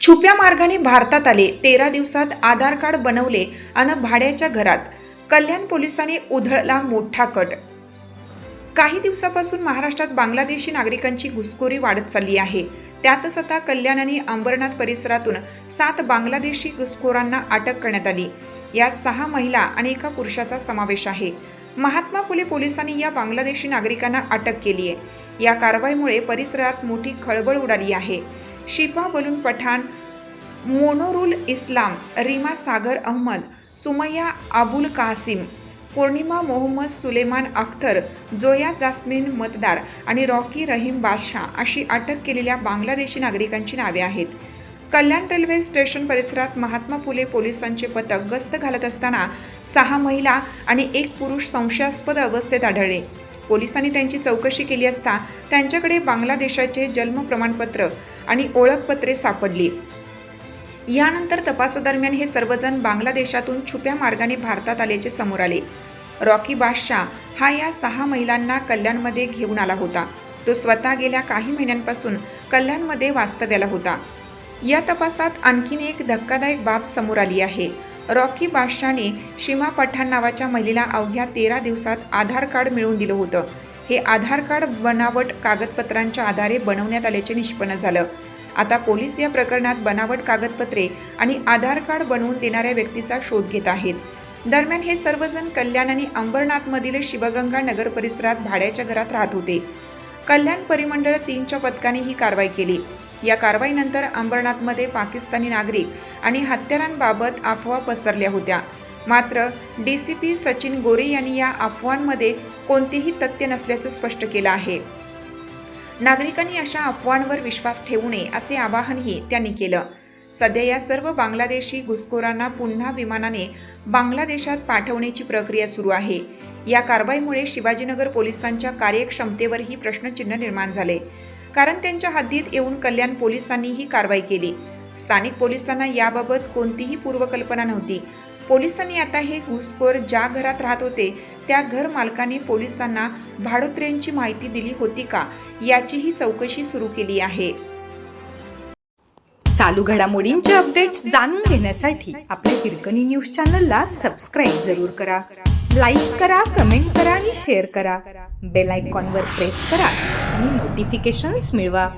छुप्या मार्गाने भारतात आले तेरा दिवसात आधार कार्ड बनवले आणि भाड्याच्या घरात. कल्याण पोलिसांनी उधळला मोठा कट काही दिवसापासून महाराष्ट्रात बांगलादेशी नागरिकांची घुसखोरी वाढत चालली आहे. त्यातच आता कल्याण आणि अंबरनाथ परिसरातून सात बांगलादेशी घुसखोरांना अटक करण्यात आली. यात सहा महिला आणि एका पुरुषाचा समावेश आहे. महात्मा फुले पोलिसांनी या बांगलादेशी नागरिकांना अटक केली आहे. या कारवाईमुळे परिसरात मोठी खळबळ उडाली आहे. शिपा बलून पठाण मोनोरुल इस्लाम रीमा सागर अहमद सुमय्या अबुल कासिम पौर्णिमा मोहम्मद सुलेमान अख्तर जोया जास्मिन मतदार आणि रॉकी रहीम बादशाह अशी अटक केलेल्या बांगलादेशी नागरिकांची नावे आहेत. कल्याण रेल्वे स्टेशन परिसरात महात्मा फुले पोलिसांचे पथक गस्त घालत असताना सहा महिला आणि एक पुरुष संशयास्पद अवस्थेत आढळले. पोलिसांनी त्यांची चौकशी केली असता त्यांच्याकडे बांगलादेशाचे जन्म प्रमाणपत्र आणि ओळखपत्रे सापडली. यानंतर तपासादरम्यान हे सर्वजण बांगलादेशातून छुप्या मार्गाने भारतात आल्याचे समोर आले. रॉकी बादशाह हा या सहा महिलांना कल्याणमध्ये घेऊन आला होता. तो स्वतः गेल्या काही महिन्यांपासून कल्याणमध्ये वास्तव्याला होता. या तपासात आणखीन एक धक्कादायक बाब समोर आली आहे. रॉकी बादशाहने शिमा पठाण नावाच्या महिलेला अवघ्या तेरा दिवसात आधार कार्ड मिळवून दिलं होतं. हे आधार कार्ड बनावट कागदपत्रांच्या आधारे बनवण्यात आल्याचे निष्पन्न झालं. आता पोलीस या प्रकरणात बनावट कागदपत्रे आणि आधार कार्ड बनवून देणाऱ्या व्यक्तीचा शोध घेत आहेत. दरम्यान हे सर्वजण कल्याण आणि अंबरनाथमधील शिवगंगा नगर परिसरात भाड्याच्या घरात राहत होते. कल्याण परिमंडळ तीनच्या पथकाने ही कारवाई केली. या कारवाईनंतर अंबरनाथमध्ये पाकिस्तानी नागरिक आणि हत्यारांबाबत अफवा पसरल्या होत्या. मात्र D C P Sachin Gore यांनी या अफवांमध्ये कोणतेही तथ्य नसल्याचं स्पष्ट केलं आहे. नागरिकांनी अशा अफवांवर विश्वास ठेवू नये असे आवाहनही त्यांनी केलं. सध्या या सर्व बांगलादेशी घुसखोरांना पुन्हा विमानाने बांगलादेशात पाठवण्याची प्रक्रिया सुरू आहे. या कारवाईमुळे शिवाजीनगर पोलिसांच्या कार्यक्षमतेवरही प्रश्नचिन्ह निर्माण झाले. कारण त्यांच्या हद्दीत येऊन कल्याण पोलिसांनी ही कारवाई केली. स्थानिक पोलिसांना याबाबत कोणतीही पूर्वकल्पना नव्हती. पोलिसांनी आता हे घुसखोर ज्या घरात राहत होते त्या घर मालकांनी पोलिसांना भाडोत्र्यांची माहिती दिली होती का? याचीही चौकशी सुरू केली आहे. चालू घडामोडींचे अपडेट्स जाणून घेण्यासाठी आपल्या हिरकणी न्यूज चॅनलला सबस्क्राईब जरूर करा. लाईक करा कमेंट करा आणि शेअर करा. बेल आयकॉनवर प्रेस करा आणि नोटिफिकेशन्स मिळवा.